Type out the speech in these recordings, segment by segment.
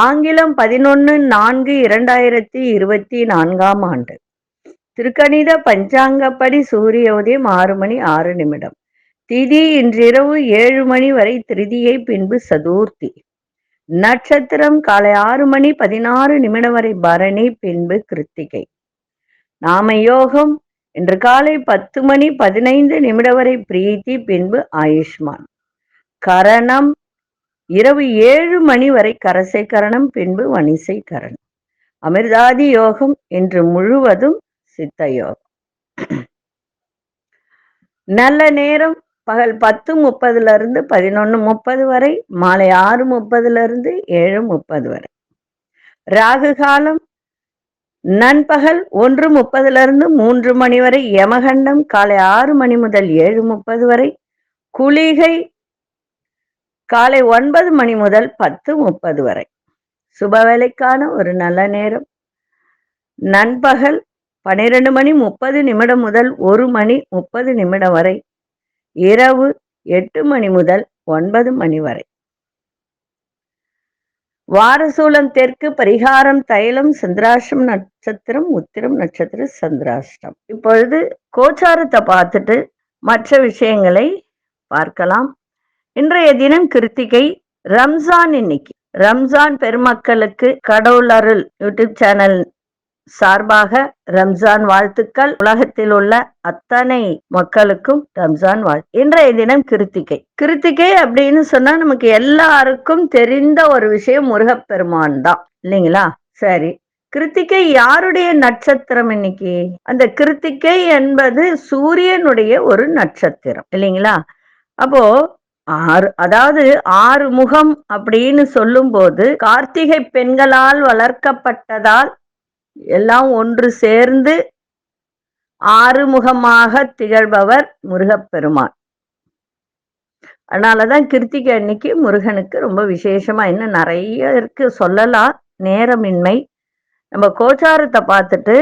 ஆங்கிலம் பதினொன்று நான்கு இரண்டாயிரத்தி இருபத்தி நான்காம் ஆண்டு. திருக்கணித பஞ்சாங்கப்படி சூரிய உதயம் ஆறு மணி ஆறு நிமிடம். திதி இன்றிரவு ஏழு மணி வரை திருதியை பின்பு சதுர்த்தி. நட்சத்திரம் காலை ஆறு மணி பதினாறு நிமிடம் வரை பரணி பின்பு கிருத்திகை. நாம யோகம் இன்று காலை பத்து மணி பதினைந்து நிமிடம் வரை பிரீத்தி பின்பு ஆயுஷ்மான். கரணம் இரவு ஏழு மணி வரை கரசை கரணம் பின்பு வணிசை கரணம் அமிர்தாதி யோகம் இன்று முழுவதும் சித்த யோகம். நல்ல நேரம் பகல் பத்து முப்பதுல இருந்து பதினொன்று முப்பது வரை மாலை ஆறு முப்பதுல இருந்து ஏழு முப்பது வரை. ராகு காலம் நண்பகல் ஒன்று முப்பதுல இருந்து மூன்று மணி வரை யமகண்டம் காலை ஆறு மணி முதல் ஏழு முப்பது வரை. குளிகை காலை ஒன்பது மணி முதல் பத்து முப்பது வரை. சுபவேலைக்கான ஒரு நல்ல நேரம். நண்பகல் பன்னிரண்டு மணி முப்பது நிமிடம் முதல் ஒரு மணி முப்பது நிமிடம் வரை. இரவு எட்டு மணி முதல் ஒன்பது மணி வரை. வாரசூலம் தெற்கு பரிகாரம் தைலம் சந்திராஷ்டம் நட்சத்திரம் உத்திரம் நட்சத்திரம் சந்திராஷ்டம். இப்பொழுது கோச்சாரத்தை பார்த்துட்டு மற்ற விஷயங்களை பார்க்கலாம். இன்றைய தினம் கிருத்திகை ரம்ஜான் இன்னைக்கு. ரம்ஜான் பெருமக்களுக்கு கடவுள் அருள் யூடியூப் சேனல் சார்பாக ரம்ஜான் வாழ்த்துக்கள். உலகத்தில் உள்ள அத்தனை மக்களுக்கும் ரம்ஜான் வாழ் இன்றைய தினம் கிருத்திகை. கிருத்திகை அப்படின்னு சொன்னா நமக்கு எல்லாருக்கும் தெரிந்த ஒரு விஷயம் முருகப்பெருமான் தான். இல்லைங்களா? சரி. கிருத்திகை யாருடைய நட்சத்திரம் இன்னைக்கு? அந்த கிருத்திகை என்பது சூரியனுடைய ஒரு நட்சத்திரம். இல்லைங்களா? அப்போ ஆறு அதாவது ஆறு முகம் அப்படின்னு சொல்லும்போது கார்த்திகை பெண்களால் வளர்க்கப்பட்டதால் எல்லாம் ஒன்று சேர்ந்து ஆறுமுகமாக திகழ்பவர் முருகப்பெருமான். அதனாலதான் கிருத்திகை அன்னைக்கு முருகனுக்கு ரொம்ப விசேஷமா இன்னும் நிறைய இருக்கு. சொல்லலாம் நேரமின்மை. நம்ம கோச்சாரத்தை பார்த்துட்டு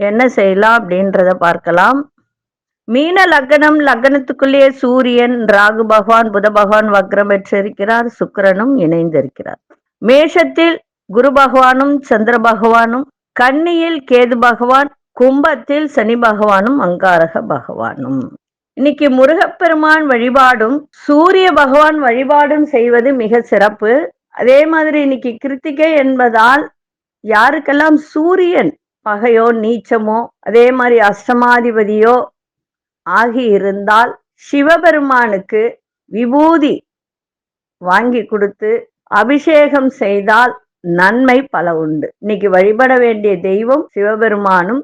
என்ன செய்யலாம் அப்படின்றத பார்க்கலாம். மீன லக்னம் லக்னத்துக்குள்ளேயே சூரியன் ராகு பகவான் புத பகவான் வக்ரம் பெற்றிருக்கிறார் சுக்கிரனும் இணைந்திருக்கிறார். மேஷத்தில் குரு பகவானும் சந்திர பகவானும் கன்னியில் கேது பகவான் கும்பத்தில் சனி பகவானும் அங்காரக பகவானும். இன்னைக்கு முருகப்பெருமான் வழிபாடும் சூரிய பகவான் வழிபாடும் செய்வது மிக சிறப்பு. அதே மாதிரி இன்னைக்கு கிருத்திகை என்பதால் யாருக்கெல்லாம் சூரியன் பகையோ நீச்சமோ அதே மாதிரி அஷ்டமாதிபதியோ ஆகியிருந்தால் சிவபெருமானுக்கு விபூதி வாங்கி கொடுத்து அபிஷேகம் செய்தால் நன்மை பல உண்டு. இன்னைக்கு வழிபட வேண்டிய தெய்வம் சிவபெருமானும்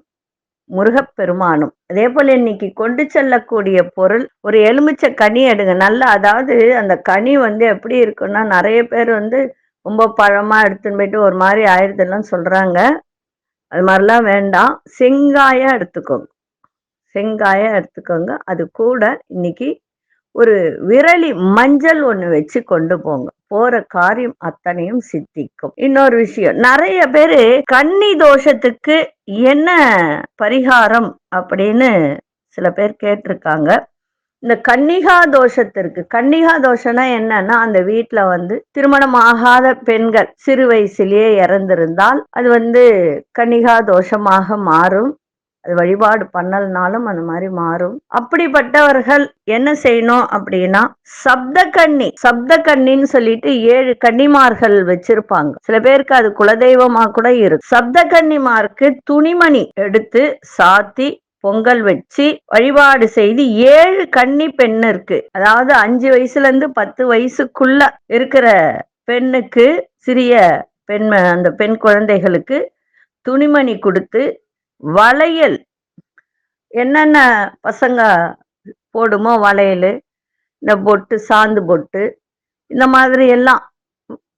முருகப்பெருமானும். அதே போல இன்னைக்கு கொண்டு செல்லக்கூடிய பொருள் ஒரு எலுமிச்சை கனி எடுங்க. நல்லா அதாவது அந்த கனி வந்து எப்படி இருக்குன்னா நிறைய பேர் வந்து ரொம்ப பழமா எடுத்துன்னு போயிட்டு ஒரு மாதிரி ஆயிடுதுலாம் சொல்றாங்க. அது மாதிரிலாம் வேண்டாம். செங்காயா எடுத்துக்கோங்க. செங்காயம் எடுத்துக்கோங்க. அது கூட இன்னைக்கு ஒரு விரலி மஞ்சள் ஒன்று வச்சு கொண்டு போங்க. போற காரியம் அத்தனையும் சித்திக்கும். இன்னொரு விஷயம் நிறைய பேரு கன்னி தோஷத்துக்கு என்ன பரிகாரம் அப்படின்னு சில பேர் கேட்டிருக்காங்க. இந்த கன்னிகா தோஷத்திற்கு கன்னிகா தோஷம்னா என்னன்னா அந்த வீட்டுல வந்து திருமணம் ஆகாத பெண்கள் சிறு வயசிலேயே இறந்திருந்தால் அது வந்து கன்னிகா தோஷமாக மாறும். அது வழிபாடு பண்ணலனாலும் அந்த மாதிரி மாறும். அப்படிப்பட்டவர்கள் என்ன செய்யணும் அப்படின்னா சப்த கன்னி சப்த கன்னின்னு சொல்லிட்டு ஏழு கன்னிமார்கள் வச்சிருப்பாங்க. சில பேருக்கு அது குலதெய்வமா கூட இருக்கு. சப்த கன்னிமாருக்கு துணிமணி எடுத்து சாத்தி பொங்கல் வச்சு வழிபாடு செய்து ஏழு கன்னி பெண் இருக்கு. அதாவது அஞ்சு வயசுல இருந்து பத்து வயசுக்குள்ள இருக்கிற பெண்ணுக்கு சிறிய பெண் அந்த பெண் குழந்தைகளுக்கு துணிமணி கொடுத்து வளையல். என்னென்ன பசங்க போடுமோ வளையல் இந்த பொட்டு சாந்து பொட்டு இந்த மாதிரி எல்லாம்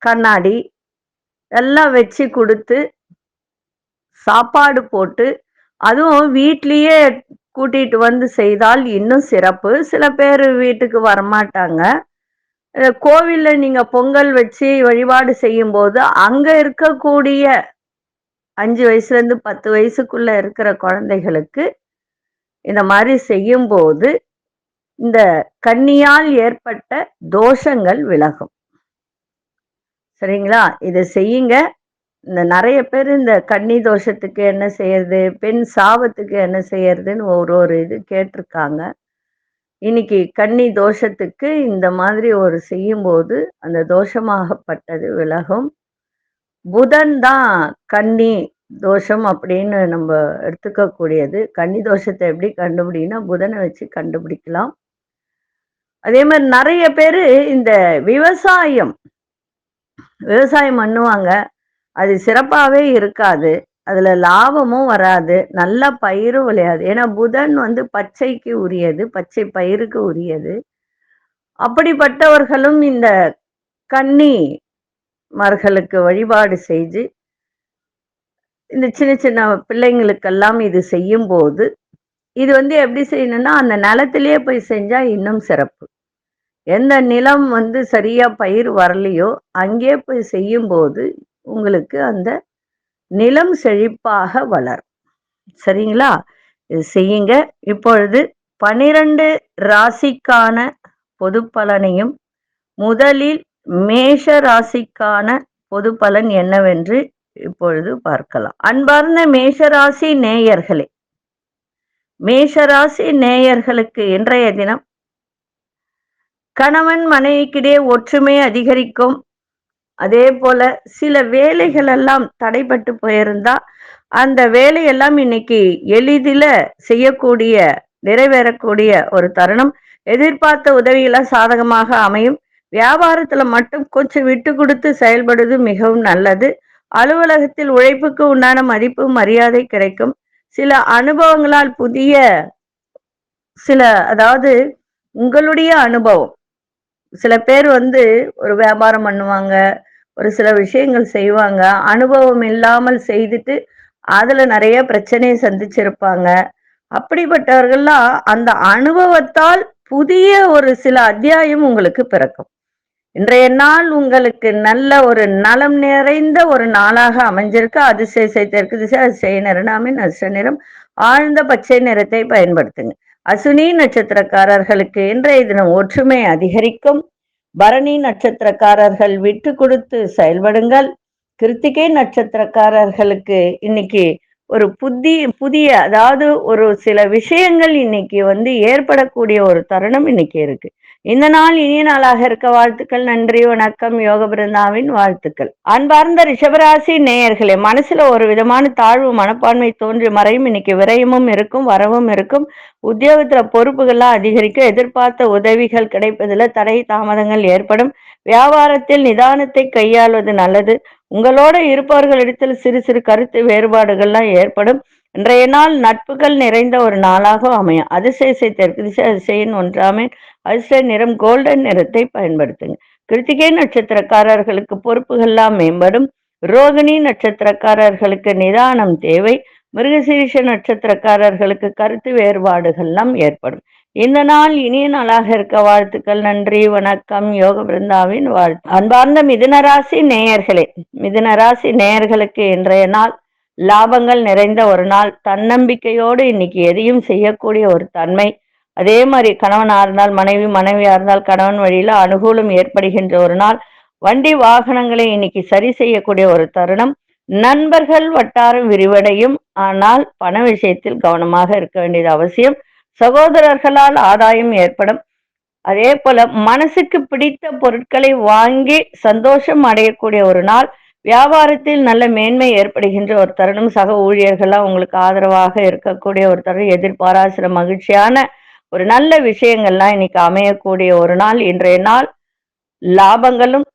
கண்ணாடி எல்லாம் வச்சு கொடுத்து சாப்பாடு போட்டு அதுவும் வீட்லேயே கூட்டிட்டு வந்து செய்தால் இன்னும் சிறப்பு. சில பேர் வீட்டுக்கு வரமாட்டாங்க. கோவிலில் கோவில்ல பொங்கல் வச்சு வழிபாடு செய்யும் போது இருக்கக்கூடிய அஞ்சு வயசுலேருந்து பத்து வயசுக்குள்ள இருக்கிற குழந்தைகளுக்கு இந்த மாதிரி செய்யும்போது இந்த கண்ணியால் ஏற்பட்ட தோஷங்கள் விலகும். சரிங்களா? இதை செய்யுங்க. இந்த நிறைய பேர் இந்த கன்னி தோஷத்துக்கு என்ன செய்யறது பெண் சாபத்துக்கு என்ன செய்யறதுன்னு ஒரு ஒரு இது கேட்டிருக்காங்க. இன்னைக்கு கன்னி தோஷத்துக்கு இந்த மாதிரி ஒரு செய்யும்போது அந்த தோஷமாகப்பட்டது விலகும். புதன் தான் கன்னி தோஷம் அப்படின்னு நம்ம எடுத்துக்கக்கூடியது. கன்னி தோஷத்தை எப்படி கண்டுபிடினா புதனை வச்சு கண்டுபிடிக்கலாம். அதே மாதிரி நிறைய பேர் இந்த விவசாயம் விவசாயம் பண்ணுவாங்க. அது சிறப்பாகவே இருக்காது. அதுல லாபமும் வராது. நல்ல பயிரும் விளையாது. ஏன்னா புதன் வந்து பச்சைக்கு உரியது பச்சை பயிருக்கு உரியது. அப்படிப்பட்டவர்களும் இந்த கன்னி மர்களுக்கு வழிபாடு செய்து இந்த சின்ன சின்ன பிள்ளைங்களுக்கெல்லாம் இது செய்யும் போது இது வந்து எப்படி செய்யணும்னா அந்த நிலத்திலேயே போய் செஞ்சா இன்னும் சிறப்பு. எந்த நிலம் வந்து சரியா பயிர் வரலையோ அங்கே போய் செய்யும்போது உங்களுக்கு அந்த நிலம் செழிப்பாக வளரும். சரிங்களா? இது செய்யுங்க. இப்பொழுது பனிரெண்டு ராசிக்கான பொது பலனையும் முதலில் மேஷ ராசிக்கான பொது பலன் என்னவென்று இப்பொழுது பார்க்கலாம். அன்பார்ந்த மேஷராசி நேயர்களே மேஷராசி நேயர்களுக்கு இன்றைய தினம் கணவன் மனைவிக்கிடையே ஒற்றுமை அதிகரிக்கும். அதே போல சில வேலைகள் எல்லாம் தடைப்பட்டு போயிருந்தா அந்த வேலையெல்லாம் இன்னைக்கு எளிதில செய்யக்கூடிய நிறைவேறக்கூடிய ஒரு தருணம். எதிர்பார்த்த உதவியெல்லாம் சாதகமாக அமையும். வியாபாரத்துல மட்டும் கொஞ்சம் விட்டு கொடுத்து செயல்படுவது மிகவும் நல்லது. அலுவலகத்தில் உழைப்புக்கு உண்டான மதிப்பு மரியாதை கிடைக்கும். சில அனுபவங்களால் புதிய சில அதாவது உங்களுடைய அனுபவம். சில பேர் வந்து ஒரு வியாபாரம் பண்ணுவாங்க ஒரு சில விஷயங்கள் செய்வாங்க. அனுபவம் இல்லாமல் செய்துட்டு அதுல நிறைய பிரச்சனையை சந்திச்சிருப்பாங்க. அப்படிப்பட்டவர்கள்லாம் அந்த அனுபவத்தால் புதிய ஒரு சில அத்தியாயம் உங்களுக்கு பிறக்கும். இன்றைய நாள் உங்களுக்கு நல்ல ஒரு நலம் நிறைந்த ஒரு நாளாக அமைஞ்சிருக்கு. அதிசய செய்திருக்கு திசை அதிசய நிறனாமின் அதிர்ஷ்ட நிறம் ஆழ்ந்த பச்சை நிறத்தை பயன்படுத்துங்க. அசுனி நட்சத்திரக்காரர்களுக்கு இன்றைய தினம் ஒற்றுமை அதிகரிக்கும். பரணி நட்சத்திரக்காரர்கள் விட்டு கொடுத்து செயல்படுங்கள். கிருத்திகை நட்சத்திரக்காரர்களுக்கு இன்னைக்கு ஒரு புதி புதிய அதாவது ஒரு சில விஷயங்கள் இன்னைக்கு வந்து ஏற்படக்கூடிய ஒரு தருணம் இன்னைக்கு இருக்கு. இந்த நாள் இனிய நாளாக இருக்க வாழ்த்துக்கள் நன்றி வணக்கம் யோக பிருந்தாவின் வாழ்த்துக்கள். அன்பார்ந்த ரிஷபராசி நேயர்களே மனசுல ஒரு விதமான தாழ்வு மனப்பான்மை தோன்றி மறையும் இன்னைக்கு விரயமும் இருக்கும் வரவும் இருக்கும். உத்தியோகத்துல பொறுப்புகள்லாம் அதிகரிக்க எதிர்பார்த்த உதவிகள் கிடைப்பதில் தடை தாமதங்கள் ஏற்படும். வியாபாரத்தில் நிதானத்தை கையாள்வது நல்லது. உங்களோட இருப்பவர்களிடத்தில் சிறு சிறு கருத்து வேறுபாடுகள்லாம் ஏற்படும். இன்றைய நாள் நட்புகள் நிறைந்த ஒரு நாளாக அமையும். அதிசய தெற்கு திசை அதிசயின் ஒன்றாமே. அரிச நிறம் கோல்டன் நிறத்தை பயன்படுத்துங்க. கிருத்திகை நட்சத்திரக்காரர்களுக்கு பொறுப்புகள்லாம் மேம்படும். ரோகிணி நட்சத்திரக்காரர்களுக்கு நிதானம் தேவை. மிருகசீரிஷ நட்சத்திரக்காரர்களுக்கு கருத்து வேறுபாடுகள்லாம் ஏற்படும். இந்த நாள் இனிய நாளாக இருக்க வாழ்த்துக்கள் நன்றி வணக்கம். யோக பிருந்தாவின் வாழ்த்து. அன்பார்ந்த மிதுனராசி நேயர்களே மிதுனராசி நேயர்களுக்கு இன்றைய நாள் லாபங்கள் நிறைந்த ஒரு நாள். தன்னம்பிக்கையோடு இன்னைக்கு எதையும் செய்யக்கூடிய ஒரு தன்மை. அதே மாதிரி கணவனாக இருந்தால் மனைவி மனைவியாக இருந்தால் கணவன் வழியில் அனுகூலம் ஏற்படுகின்ற ஒரு நாள். வண்டி வாகனங்களை இன்னைக்கு சரி செய்யக்கூடிய ஒரு தருணம். நண்பர்கள் வட்டாரம் விரிவடையும். ஆனால் பண விஷயத்தில் கவனமாக இருக்க வேண்டியது அவசியம். சகோதரர்களால் ஆதாயம் ஏற்படும். அதே போல மனசுக்கு பிடித்த பொருட்களை வாங்கி சந்தோஷம் அடையக்கூடிய ஒரு நாள். வியாபாரத்தில் நல்ல மேன்மை ஏற்படுகின்ற ஒரு தருணம். சக ஊழியர்களாக உங்களுக்கு ஆதரவாக இருக்கக்கூடிய ஒரு தருணம். எதிர்பாராசிர மகிழ்ச்சியான ஒரு நல்ல விஷயங்கள்லாம் இன்னைக்கு அமையக்கூடிய ஒரு நாள் இன்றைய நாள் லாபங்களும்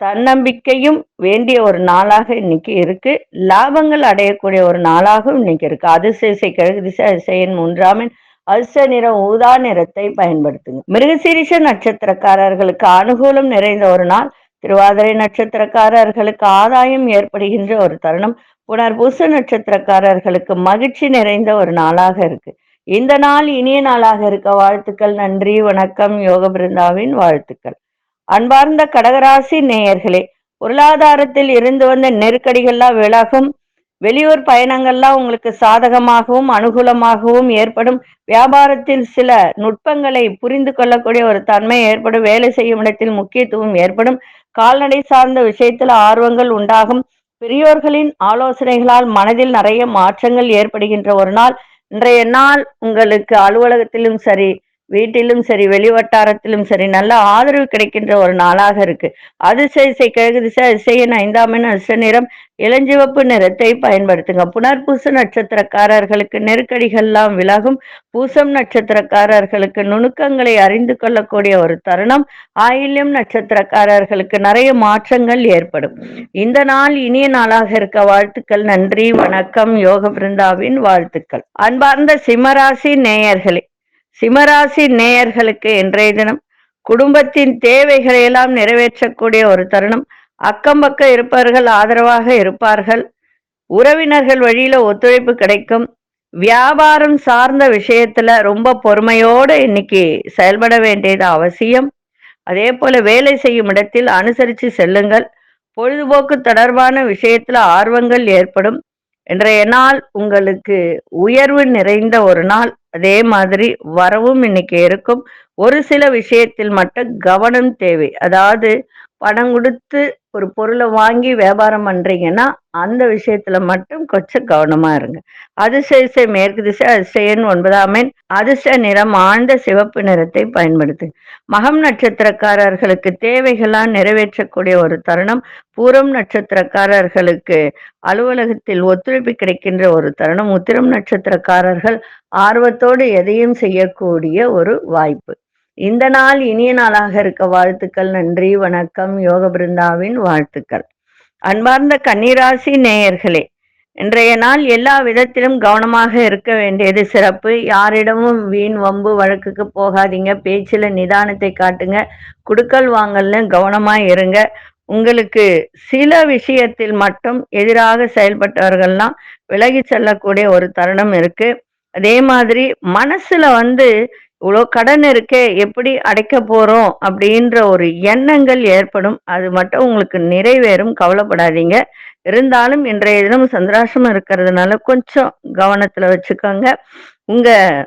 தன்னம்பிக்கையும் வேண்டிய ஒரு நாளாக இன்னைக்கு இருக்கு. லாபங்கள் அடையக்கூடிய ஒரு நாளாகவும் இன்னைக்கு இருக்கு. அதிசயசை கிழக்கு திசை அதிசயன் மூன்றாமின் அரிச நிறம் ஊதா நிறத்தை பயன்படுத்துங்க. மிருகசீரிஷ நட்சத்திரக்காரர்களுக்கு அனுகூலம் நிறைந்த ஒரு நாள். திருவாதிரை நட்சத்திரக்காரர்களுக்கு ஆதாயம் ஏற்படுகின்ற ஒரு தருணம். புனர்பூச நட்சத்திரக்காரர்களுக்கு மகிழ்ச்சி நிறைந்த ஒரு நாளாக இருக்கு. இந்த நாள் இனிய நாளாக இருக்க வாழ்த்துக்கள் நன்றி வணக்கம் யோக பிருந்தாவின் வாழ்த்துக்கள். அன்பார்ந்த கடகராசி நேயர்களே பொருளாதாரத்தில் இருந்து வந்த நெருக்கடிகள்லாம் விலகும் வெளியூர் பயணங்கள்லாம் உங்களுக்கு சாதகமாகவும் அனுகூலமாகவும் ஏற்படும். வியாபாரத்தில் சில நுட்பங்களை புரிந்து கொள்ளக்கூடிய ஒரு தன்மை ஏற்படும். வேலை செய்யும் இடத்தில் முக்கியத்துவம் ஏற்படும். கால்நடை சார்ந்த விஷயத்தில் ஆர்வங்கள் உண்டாகும். பெரியோர்களின் ஆலோசனைகளால் மனதில் நிறைய மாற்றங்கள் ஏற்படுகின்ற ஒரு நாள். இன்றைய நாள் உங்களுக்கு அலுவலகத்திலும் சரி வீட்டிலும் சரி வெளிவட்டாரத்திலும் சரி நல்ல ஆதரவு கிடைக்கின்ற ஒரு நாளாக இருக்கு. அதிசய கிழக்கு திசை அதிசயன் ஐந்தாம் எண் அச நிறம் இளஞ்சிவப்பு நிறத்தை பயன்படுத்துங்க. புனர்பூச நட்சத்திரக்காரர்களுக்கு நெருக்கடிகள்லாம் விலகும். பூசம் நட்சத்திரக்காரர்களுக்கு நுணுக்கங்களை அறிந்து கொள்ளக்கூடிய ஒரு தருணம். ஆயில்யம் நட்சத்திரக்காரர்களுக்கு நிறைய மாற்றங்கள் ஏற்படும். இந்த நாள் இனிய நாளாக இருக்க வாழ்த்துக்கள். நன்றி வணக்கம். யோக பிருந்தாவின் வாழ்த்துக்கள். அன்பார்ந்த சிம்மராசி நேயர்களே சிம்மராசி நேயர்களுக்கு இன்றைய தினம் குடும்பத்தின் தேவைகளை எல்லாம் நிறைவேற்றக்கூடிய ஒரு தருணம். அக்கம் பக்கம் இருப்பவர்கள் ஆதரவாக இருப்பார்கள். உறவினர்கள் வழியில ஒத்துழைப்பு கிடைக்கும். வியாபாரம் சார்ந்த விஷயத்துல ரொம்ப பொறுமையோடு இன்னைக்கு செயல்பட வேண்டியது அவசியம். அதே போல வேலை செய்யும் இடத்தில் அனுசரித்து செல்லுங்கள். பொழுதுபோக்கு தொடர்பான விஷயத்துல ஆர்வங்கள் ஏற்படும். இன்றைய நாள் உங்களுக்கு உயர்வு நிறைந்த ஒரு நாள். அதே மாதிரி வரவும் இன்னைக்கு இருக்கும். ஒரு சில விஷயத்தில் மட்டும் கவனம் தேவை. அதாவது பணம் கொடுத்து ஒரு பொருளை வாங்கி வியாபாரம் பண்றீங்கன்னா அந்த விஷயத்துல மட்டும் கொஞ்சம் கவனமா இருங்க. அதிசய மேற்கு திசை அதிசயன் ஒன்பதாம் எண் அதிர்ஷ்ட நிறம் ஆழ்ந்த சிவப்பு நிறத்தை பயன்படுத்து. மகம் நட்சத்திரக்காரர்களுக்கு தேவைகளால் நிறைவேற்றக்கூடிய ஒரு தருணம் பூரம் நட்சத்திரக்காரர்களுக்கு அலுவலகத்தில் ஒத்துழைப்பு கிடைக்கின்ற ஒரு தருணம் உத்திரம் நட்சத்திரக்காரர்கள் ஆர்வத்தோடு எதையும் செய்யக்கூடிய ஒரு வாய்ப்பு. இந்த நாள் இனிய நாளாக இருக்க வாழ்த்துக்கள் நன்றி வணக்கம் யோக பிருந்தாவின் வாழ்த்துக்கள். அன்பார்ந்த கன்னிராசி நேயர்களே இன்றைய நாள் எல்லா விதத்திலும் கவனமாக இருக்க வேண்டியது சிறப்பு. யாரிடமும் வீண் வம்பு வழக்குக்கு போகாதீங்க. பேச்சில் நிதானத்தை காட்டுங்க. குடுக்கல் வாங்கல்னு கவனமாக இருங்க. உங்களுக்கு சில விஷயத்தில் மட்டும் எதிராக செயல்பட்டவர்கள்லாம் விலகி செல்லக்கூடிய ஒரு தருணம் இருக்கு. அதே மாதிரி மனசுல வந்து இவ்வளோ கடன் இருக்கே எப்படி அடைக்க போகிறோம் அப்படின்ற ஒரு எண்ணங்கள் ஏற்படும். அது மட்டும் உங்களுக்கு நிறைவேறும். கவலைப்படாதீங்க. இருந்தாலும் இன்றைய தினம் சந்திராசம் இருக்கிறதுனால கொஞ்சம் கவனத்தில் வச்சுக்கோங்க. உங்கள்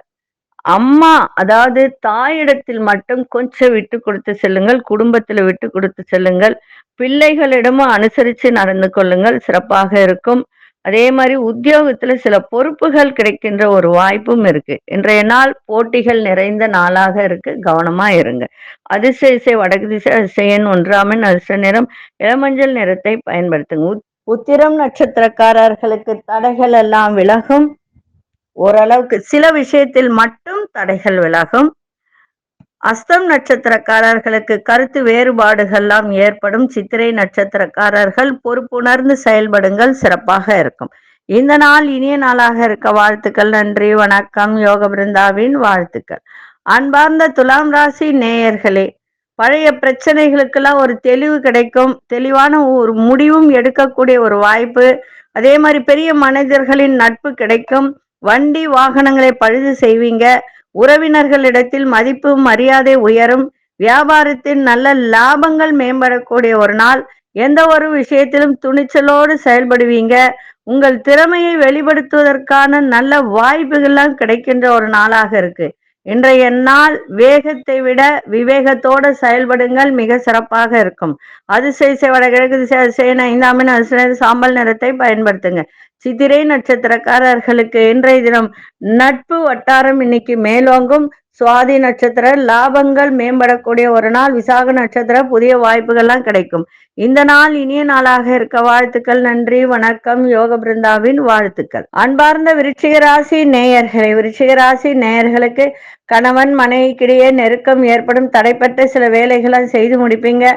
அம்மா அதாவது தாயிடத்தில் மட்டும் கொஞ்சம் விட்டு கொடுத்து செல்லுங்கள். குடும்பத்தில் விட்டு கொடுத்து செல்லுங்கள். பிள்ளைகளிடமும் அனுசரித்து நடந்து கொள்ளுங்கள். சிறப்பாக இருக்கும். அதே மாதிரி உத்தியோகத்துல சில பொறுப்புகள் கிடைக்கின்ற ஒரு வாய்ப்பும் இருக்கு. இன்றைய நாள் போட்டிகள் நிறைந்த நாளாக இருக்கு. கவனமா இருங்க. அதிசய இசை வடக்கு திசை அதிசயன் ஒன்றாமன் அதிர்ஷ்ட நிறம் இளமஞ்சள் நிறத்தை பயன்படுத்துங்க. உத்திரம் நட்சத்திரக்காரர்களுக்கு தடைகள் எல்லாம் விலகும். ஓரளவுக்கு சில விஷயத்தில் மட்டும் தடைகள் விலகும். அஸ்தம் நட்சத்திரக்காரர்களுக்கு கருத்து வேறுபாடுகள்லாம் ஏற்படும். சித்திரை நட்சத்திரக்காரர்கள் பொறுப்புணர்ந்து செயல்படுங்கள் சிறப்பாக இருக்கும். இந்த நாள் இனிய நாளாக இருக்க வாழ்த்துக்கள் நன்றி வணக்கம் யோக பிருந்தாவின் வாழ்த்துக்கள். அன்பார்ந்த துலாம் ராசி நேயர்களே பழைய பிரச்சனைகளுக்கெல்லாம் ஒரு தெளிவு கிடைக்கும். தெளிவான ஒரு முடிவும் எடுக்கக்கூடிய ஒரு வாய்ப்பு. அதே மாதிரி பெரிய மனிதர்களின் நட்பு கிடைக்கும். வண்டி வாகனங்களை பழுது செய்வீங்க. உறவினர்களிடத்தில் மதிப்பு மரியாதை உயரும். வியாபாரத்தில் நல்ல லாபங்கள் மேம்படக்கூடிய ஒரு நாள். எந்த ஒரு விஷயத்திலும் துணிச்சலோடு செயல்படுவீங்க. உங்கள் திறமையை வெளிப்படுத்துவதற்கான நல்ல வாய்ப்புகள்லாம் கிடைக்கின்ற ஒரு நாளாக இருக்கு. இன்றைய நாள் வேகத்தை விட விவேகத்தோடு செயல்படுங்கள் மிக சிறப்பாக இருக்கும். அதிசய வடகிழக்கு திசை அதிசயன் ஐந்தாமின் சாம்பல் நிறத்தை பயன்படுத்துங்க. சித்திரை நட்சத்திரக்காரர்களுக்கு இன்றைய தினம் நட்பு வட்டாரம் இன்னைக்கு மேலோங்கும். சுவாதி நட்சத்திர லாபங்கள் மேம்படக்கூடிய ஒரு நாள். விசாக நட்சத்திர புதிய வாய்ப்புகள்லாம் கிடைக்கும். இந்த நாள் இனிய நாளாக இருக்க வாழ்த்துக்கள் நன்றி வணக்கம். யோக பிருந்தாவின் வாழ்த்துக்கள். அன்பார்ந்த விருச்சிக ராசி நேயர்களை விருச்சிக ராசி நேயர்களுக்கு கணவன் மனைவிக்கிடையே நெருக்கம் ஏற்படும். தடைப்பட்ட சில வேலைகளை செய்து முடிப்பீங்க.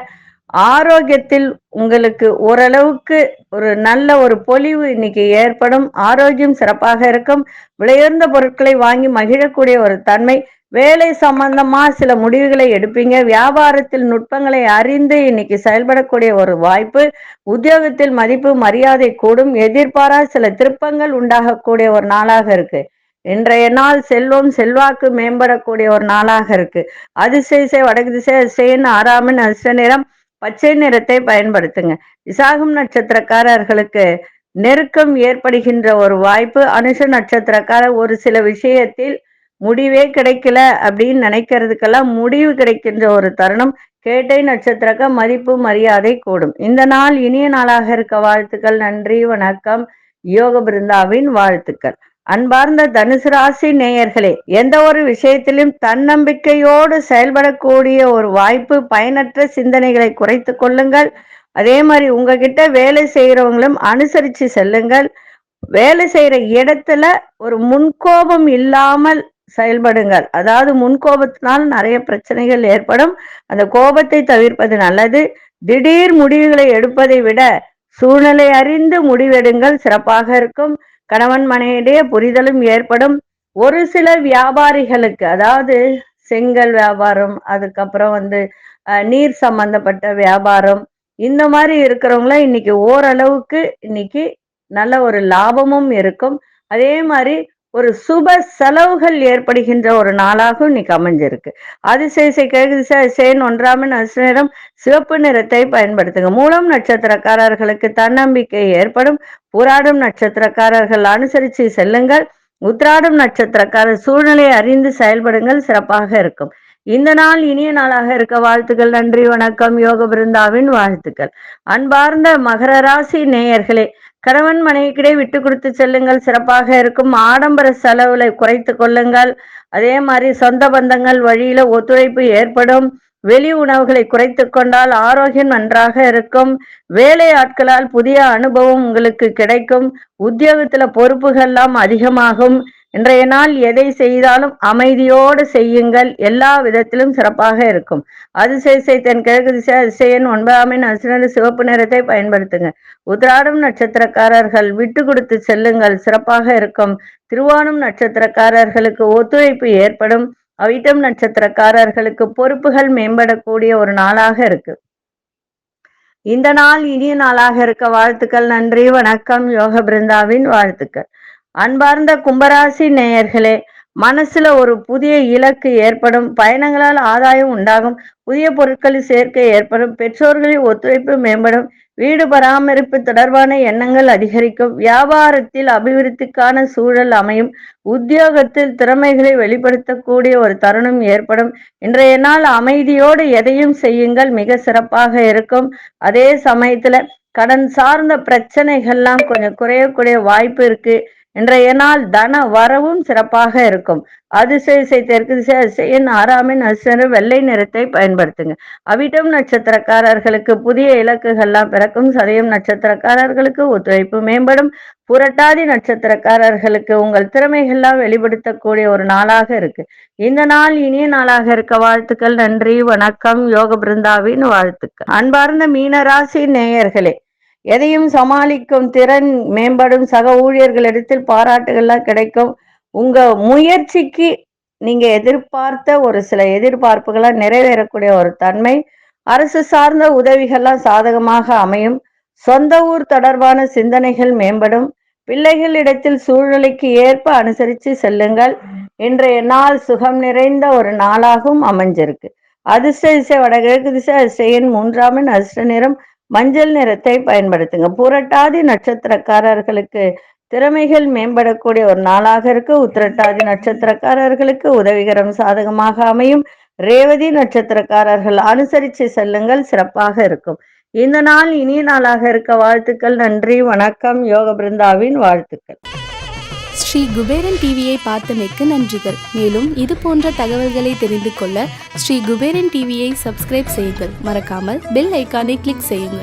ஆரோக்கியத்தில் உங்களுக்கு ஓரளவுக்கு ஒரு நல்ல ஒரு பொலிவு இன்னைக்கு ஏற்படும். ஆரோக்கியம் சிறப்பாக இருக்கும். விலையுயர்ந்த பொருட்களை வாங்கி மகிழக்கூடிய ஒரு தன்மை. வேலை சம்பந்தமா சில முடிவுகளை எடுப்பீங்க. வியாபாரத்தில் நுட்பங்களை அறிந்து இன்னைக்கு செயல்படக்கூடிய ஒரு வாய்ப்பு. உத்தியோகத்தில் மதிப்பு மரியாதை கூடும். எதிர்பாரா சில திருப்பங்கள் உண்டாகக்கூடிய ஒரு நாளாக இருக்கு. இன்றைய நாள் செல்வம் செல்வாக்கு மேம்படக்கூடிய ஒரு நாளாக இருக்கு. அதிசய வடக்கு திசை அதிசயன் ஆறாமின் அதிர்ஷ்ட நிறம். பச்சை நிறத்தை பயன்படுத்துங்க. விசாகம் நட்சத்திரக்காரர்களுக்கு நெருக்கம் ஏற்படுகின்ற ஒரு வாய்ப்பு அனுஷ நட்சத்திரக்காரர் ஒரு சில விஷயத்தில் முடிவே கிடைக்கல அப்படின்னு நினைக்கிறதுக்கெல்லாம் முடிவு கிடைக்கின்ற ஒரு தருணம். கேட்டை நட்சத்திரக்க மதிப்பு மரியாதை கூடும். இந்த நாள் இனிய நாளாக இருக்க வாழ்த்துக்கள். நன்றி வணக்கம். யோக பிருந்தாவின் வாழ்த்துக்கள். அன்பார்ந்த தனுசு ராசி நேயர்களே எந்த ஒரு விஷயத்திலும் தன்னம்பிக்கையோடு செயல்படக்கூடிய ஒரு வாய்ப்பு பயனற்ற சிந்தனைகளை குறைத்து கொள்ளுங்கள். அதே மாதிரி உங்ககிட்ட வேலை செய்யறவங்களும் அனுசரித்து செல்லுங்கள். வேலை செய்யற இடத்துல ஒரு முன்கோபம் இல்லாமல் செயல்படுங்கள். அதாவது முன்கோபத்தினால் நிறைய பிரச்சனைகள் ஏற்படும். அந்த கோபத்தை தவிர்ப்பது நல்லது. திடீர் முடிவுகளை எடுப்பதை விட சூழ்நிலை அறிந்து முடிவெடுங்கள். சிறப்பாக இருக்கும். கணவன் மனையிடையே புரிதலும் ஏற்படும். ஒரு சில வியாபாரிகளுக்கு அதாவது செங்கல் வியாபாரம் அதுக்கப்புறம் வந்து நீர் சம்பந்தப்பட்ட வியாபாரம் இந்த மாதிரி இருக்கிறவங்கள இன்னைக்கு ஓரளவுக்கு இன்னைக்கு நல்ல ஒரு லாபமும் இருக்கும். அதே மாதிரி ஒரு சுப செலவுகள் ஏற்படுகின்ற ஒரு நாளாகவும் இன்னைக்கு அமைஞ்சிருக்கு. அதிசய கிழக்கு சேன் ஒன்றாமின் அசுநேரம் சிவப்பு நிறத்தை பயன்படுத்துங்க. மூலம் நட்சத்திரக்காரர்களுக்கு தன்னம்பிக்கை ஏற்படும். புராடும் நட்சத்திரக்காரர்கள் அனுசரித்து செல்லுங்கள். உத்ராடும் நட்சத்திரக்காரர் சூழ்நிலையை அறிந்து செயல்படுங்கள். சிறப்பாக இருக்கும். இந்த நாள் இனிய நாளாக இருக்க வாழ்த்துக்கள். நன்றி வணக்கம். யோக பிருந்தாவின் வாழ்த்துக்கள். அன்பார்ந்த மகர ராசி நேயர்களே கணவன் மனைவிக்கிடையே விட்டு கொடுத்து செல்லுங்கள். சிறப்பாக இருக்கும். ஆடம்பர செலவுகளை குறைத்து கொள்ளுங்கள். அதே மாதிரி சொந்த பந்தங்கள் வழியில ஒத்துழைப்பு ஏற்படும். வெளி உணவுகளை குறைத்து கொண்டால் ஆரோக்கியம் நன்றாக இருக்கும். வேலை ஆட்களால் புதிய அனுபவம் உங்களுக்கு கிடைக்கும். உத்தியோகத்துல பொறுப்புகள்லாம் அதிகமாகும். இன்றைய நாள் எதை செய்தாலும் அமைதியோடு செய்யுங்கள். எல்லா விதத்திலும் சிறப்பாக இருக்கும். அதிசயசை தென் கிழக்கு திசை அதிசயன் ஒன்பதாமின் அசுரன் சிவப்பு நிறத்தை பயன்படுத்துங்க. உத்ராடம் நட்சத்திரக்காரர்கள் விட்டு கொடுத்து செல்லுங்கள். சிறப்பாக இருக்கும். திருவானம் நட்சத்திரக்காரர்களுக்கு ஒத்துழைப்பு ஏற்படும். அவிட்டம் நட்சத்திரக்காரர்களுக்கு பொறுப்புகள் மேம்படக்கூடிய ஒரு நாளாக இருக்கு. இந்த நாள் இனிய நாளாக இருக்க. வாழ்த்துக்கள் நன்றி வணக்கம். யோக பிருந்தாவின் வாழ்த்துக்கள். அன்பார்ந்த கும்பராசி நேயர்களே மனசுல ஒரு புதிய இலக்கு ஏற்படும் பயணங்களால் ஆதாயம் உண்டாகும் புதிய பொருட்கள் சேர்க்கை ஏற்படும் பெற்றோர்களின் ஒத்துழைப்பு மேம்படும் வீடு பராமரிப்பு தொடர்பான எண்ணங்கள் அதிகரிக்கும் வியாபாரத்தில் அபிவிருத்திக்கான சூழல் அமையும் உத்தியோகத்தில் திறமைகளை வெளிப்படுத்தக்கூடிய ஒரு தருணம் ஏற்படும். இன்றைய நாள் அமைதியோடு எதையும் செய்யுங்கள் மிக சிறப்பாக இருக்கும். அதே சமயத்துல கடன் சார்ந்த பிரச்சனைகள்லாம் கொஞ்சம் குறையக்கூடிய வாய்ப்பு இருக்கு. இன்றைய நாள் தன வரவும் சிறப்பாக இருக்கும். அதிசய தெற்கு திசை அதிசயன் ஆறாமின் அசரு வெள்ளை நிறத்தை பயன்படுத்துங்க. அவிட்டம் நட்சத்திரக்காரர்களுக்கு புதிய இலக்குகள்லாம் பிறக்கும். சதயம் நட்சத்திரக்காரர்களுக்கு ஒத்துழைப்பு மேம்படும். புரட்டாதி நட்சத்திரக்காரர்களுக்கு உங்கள் திறமைகள்லாம் வெளிப்படுத்தக்கூடிய ஒரு நாளாக இருக்கு. இந்த நாள் இனிய நாளாக இருக்க வாழ்த்துக்கள். நன்றி வணக்கம். யோக பிருந்தாவின் வாழ்த்துக்கள். அன்பார்ந்த மீனராசி நேயர்களே எதையும் சமாளிக்கும் திறன் மேம்படும் சக ஊழியர்களிடத்தில் பாராட்டுகள்லாம் கிடைக்கும். உங்க முயற்சிக்கு நீங்க எதிர்பார்த்த ஒரு சில எதிர்பார்ப்புகளாம் நிறைவேறக்கூடிய ஒரு தன்மை அரசு சார்ந்த உதவிகள்லாம் சாதகமாக அமையும். சொந்த ஊர் தொடர்பான சிந்தனைகள் மேம்படும். பிள்ளைகளிடத்தில் சூழ்நிலைக்கு ஏற்ப அனுசரித்து செல்லுங்கள். இன்றைய நாள் சுகம் நிறைந்த ஒரு நாளாகவும் அமைஞ்சிருக்கு. அதிர்ஷ்ட திசை வடகிழக்கு திசை அதிசயன் மூன்றாம் அதிர்ஷ்ட நிறம் மஞ்சள் நிறத்தை பயன்படுத்துங்க. புரட்டாதி நட்சத்திரக்காரர்களுக்கு திறமைகள் மேம்படக்கூடிய ஒரு நாளாக இருக்கு. உத்திரட்டாதி நட்சத்திரக்காரர்களுக்கு உதவிகரம் சாதகமாக அமையும். ரேவதி நட்சத்திரக்காரர்கள் அனுசரித்து செல்லுங்கள். சிறப்பாக இருக்கும். இந்த நாள் இனிய நாளாக இருக்க வாழ்த்துக்கள். நன்றி. வணக்கம். யோக பிருந்தாவின் வாழ்த்துக்கள். ஸ்ரீ குபேரன் டிவியை பார்த்தமைக்கு நன்றிகள். மேலும் இது போன்ற தகவல்களை தெரிந்து கொள்ள ஸ்ரீ குபேரன் டிவியை சப்ஸ்கிரைப் செய்யுங்கள். மறக்காமல் பெல் ஐக்கானை கிளிக் செய்யுங்கள்.